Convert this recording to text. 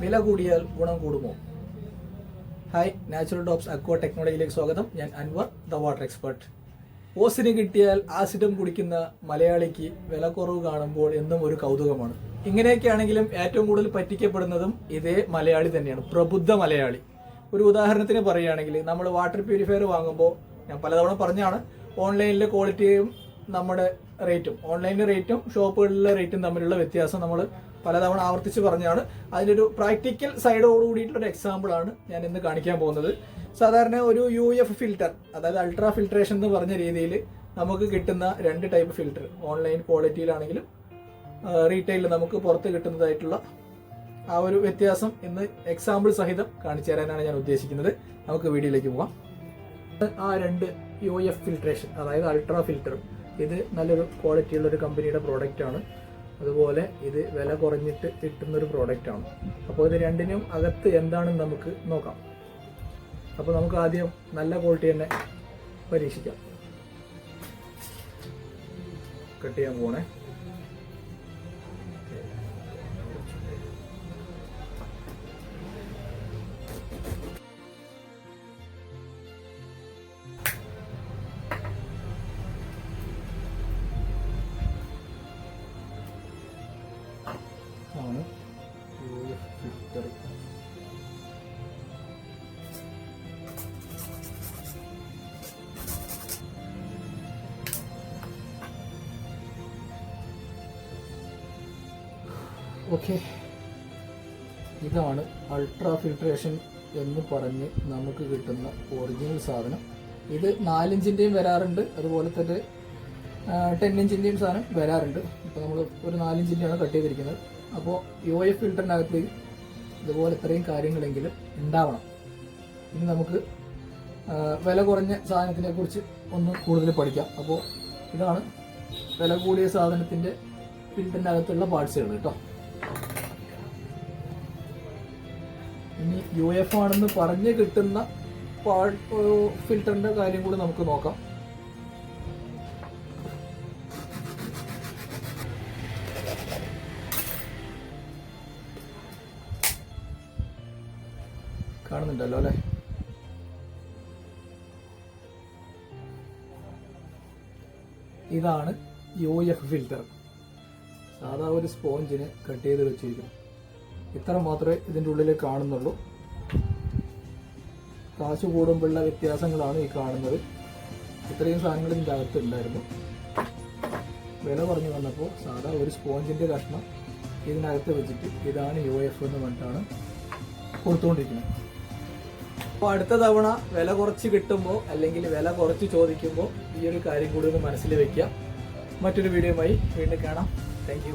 വില കൂടിയാൽ ഗുണം കൂടുമോ? ഹായ് നാച്ചുറൽ ഡോപ്സ് അക്വ ടെക്നോളജിയിലേക്ക് സ്വാഗതം. ഞാൻ അൻവർ ദ വാട്ടർ എക്സ്പെർട്ട് ഓസിന് കിട്ടിയാൽ ആസിഡും കുടിക്കുന്ന മലയാളിക്ക് വില കുറവ് കാണുമ്പോൾ എന്നും ഒരു കൗതുകമാണ്. ഇങ്ങനെയൊക്കെയാണെങ്കിലും ഏറ്റവും കൂടുതൽ പറ്റിക്കപ്പെടുന്നതും ഇതേ മലയാളി തന്നെയാണ് പ്രബുദ്ധ മലയാളി. ഒരു ഉദാഹരണത്തിന് പറയുകയാണെങ്കിൽ നമ്മൾ വാട്ടർ പ്യൂരിഫയർ വാങ്ങുമ്പോൾ ഞാൻ പലതവണ പറഞ്ഞാണ് ഓൺലൈനിലെ ക്വാളിറ്റിയും നമ്മുടെ റേറ്റും ഓൺലൈനിലെ റേറ്റും ഷോപ്പുകളിലെ റേറ്റും തമ്മിലുള്ള വ്യത്യാസം നമ്മൾ പലതവണ ആവർത്തിച്ച് പറഞ്ഞാണ്. അതിനൊരു പ്രാക്ടിക്കൽ സൈഡോട് കൂടിയിട്ടുള്ള ഒരു എക്സാമ്പിൾ ആണ് ഞാൻ ഇന്ന് കാണിക്കാൻ പോകുന്നത്. സാധാരണ ഒരു യു എഫ് ഫിൽറ്റർ അതായത് അൾട്രാ ഫിൽട്രേഷൻ എന്ന് പറഞ്ഞ രീതിയിൽ നമുക്ക് കിട്ടുന്ന രണ്ട് ടൈപ്പ് ഫിൽറ്റർ ഓൺലൈൻ ക്വാളിറ്റിയിലാണെങ്കിലും റീറ്റെയിലിൽ നമുക്ക് പുറത്ത് കിട്ടുന്നതായിട്ടുള്ള ആ ഒരു വ്യത്യാസം ഇന്ന് എക്സാമ്പിൾ സഹിതം കാണിച്ചു തരാനാണ് ഞാൻ ഉദ്ദേശിക്കുന്നത്. നമുക്ക് വീഡിയോയിലേക്ക് പോവാം. ആ രണ്ട് യു എഫ് ഫിൽട്രേഷൻ അതായത് അൾട്രാ ഫിൽറ്റർ ഇത് നല്ലൊരു ക്വാളിറ്റിയുള്ള ഒരു കമ്പനിയുടെ പ്രോഡക്റ്റാണ് അതുപോലെ ഇത് വില കുറഞ്ഞിട്ട് കിട്ടുന്നൊരു ആണ്. അപ്പോൾ ഇത് രണ്ടിനും അകത്ത് എന്താണെന്ന് നമുക്ക് നോക്കാം. അപ്പോൾ നമുക്ക് ആദ്യം നല്ല ക്വാളിറ്റി തന്നെ പരീക്ഷിക്കാം. കട്ട് ചെയ്യാൻ പോണേ. ഓക്കെ. ഇതാണ് അൾട്രാ ഫിൽട്രേഷൻ എന്ന് പറഞ്ഞ് നമുക്ക് കിട്ടുന്ന ഒറിജിനൽ സാധനം. ഇത് നാലിഞ്ചിന്റെയും വരാറുണ്ട്. അതുപോലെ തന്നെ ടെൻ ഇഞ്ചിന്റെയും സാധനം വരാറുണ്ട്. ഇപ്പോൾ നമ്മൾ ഒരു നാലിഞ്ചിന്റെയാണ് കട്ട് ചെയ്തിരിക്കുന്നത്. അപ്പോൾ യു എഫ് ഫിൽറ്ററിനകത്ത് ഇതുപോലെ ഇത്രയും കാര്യങ്ങളെങ്കിലും ഉണ്ടാവണം. ഇനി നമുക്ക് വില കുറഞ്ഞ സാധനത്തിനെ കുറിച്ച് ഒന്ന് കൂടുതൽ പഠിക്കാം. അപ്പോൾ ഇതാണ് വില കൂടിയ സാധനത്തിന്റെ ഫിൽറ്ററിനകത്തുള്ള പാർട്സുകൾ കേട്ടോ. ഇനി യു എഫ് ആണെന്ന് പറഞ്ഞ് കിട്ടുന്ന ഫിൽറ്ററിന്റെ കാര്യം കൂടി നമുക്ക് നോക്കാം. കാണുന്നുണ്ടല്ലോ അല്ലേ? ഇതാണ് യു എഫ് ഫിൽറ്റർ സാധാ ഒരു സ്പോഞ്ചിന് കട്ട് ചെയ്ത് വെച്ചിരിക്കുന്നു. ഇത്ര മാത്രമേ ഇതിന്റെ ഉള്ളിൽ കാണുന്നുള്ളൂ. കാശ് കൂടുമ്പോഴുള്ള വ്യത്യാസങ്ങളാണ് ഈ കാണുന്നത്. ഇത്രയും സാധനങ്ങൾ ഇതിന്റെ അകത്തുണ്ടായിരുന്നു വില പറഞ്ഞു വന്നപ്പോൾ സാധാ ഒരു സ്പോഞ്ചിന്റെ കഷ്ണം ഇതിനകത്ത് വെച്ചിട്ട് ഇതാണ് യു എഫ് എന്ന് പറഞ്ഞിട്ടാണ് കൊടുത്തുകൊണ്ടിരിക്കുന്നത്. അപ്പോൾ അടുത്ത തവണ വില കുറച്ച് കിട്ടുമ്പോൾ അല്ലെങ്കിൽ വില കുറച്ച് ചോദിക്കുമ്പോൾ ഈ ഒരു കാര്യം കൂടി ഒന്ന് മനസ്സിൽ വെക്കുക. മറ്റൊരു വീഡിയോയുമായി വീണ്ടും കാണാം. താങ്ക്